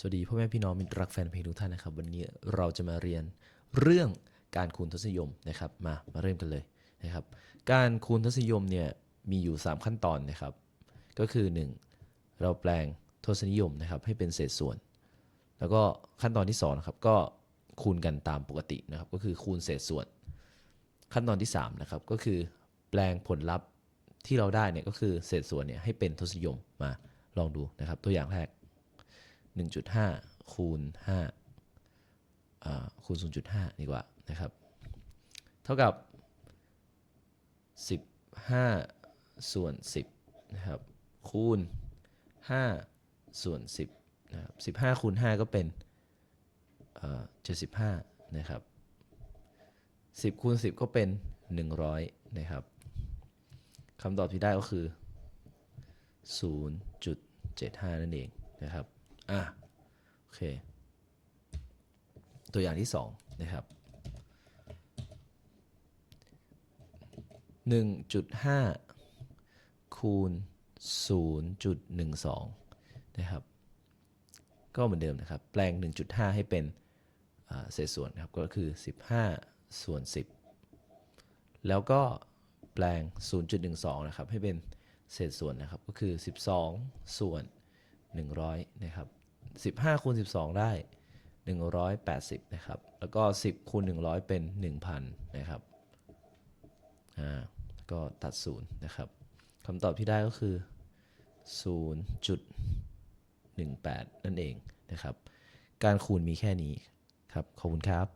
สวัสดีพ่อแม่พี่น้องมิตรรักแฟนเพลงทุกท่านนะครับ วันนี้เราจะมาเรียนเรื่องการคูณทศนิยมนะครับ มามาเริ่มกันเลยนะครับ การคูณทศนิยมเนี่ยมีอยู่ 3 ขั้นตอนนะครับ ก็คือ 1 เราแปลงทศนิยมนะครับให้เป็นเศษส่วน แล้วก็ขั้นตอนที่2นะครับก็คูณกันตามปกตินะครับ ก็คือคูณเศษส่วน ขั้นตอนที่3นะครับก็คือแปลงผลลัพธ์ที่เราได้เนี่ยก็คือเศษส่วนเนี่ยให้เป็นทศนิยมมาลองดูนะครับ ตัวอย่างแรก 1.5 คูณ5อ่าคูณ 0.5 ดีกว่านะครับ เท่ากับ 15 ส่วน 10 นะครับ คูณ 5 ส่วน 10 นะครับ 15 คูณ 5 ก็เป็นเอ่อ75 นะครับ 10 คูณ 10 ก็เป็น 100 นะครับคำตอบที่ได้ก็คือ 0.75 นั่นเองนะครับ อะโอเค ตัวอย่างที่2นะครับ1.5คูณ0.12นะครับ ก็เหมือนเดิมนะครับ แปลง 1.5 ให้เป็นเศษส่วนครับ ก็คือ 15 ส่วน 10 แล้วก็แปลง 0.12 นะครับ ให้เป็นเศษส่วนนะครับ ก็คือ 12 ส่วน 100 นะครับ 15คูณ12 ได้ 180 นะครับ แล้วก็ 10คูณ100 เป็น 1,000 นะครับ อ่า ก็ตัด 0 นะครับคำตอบที่ได้ก็คือ 0.18 นั่นเองนะครับ การคูณมีแค่นี้ครับ ขอบคุณครับ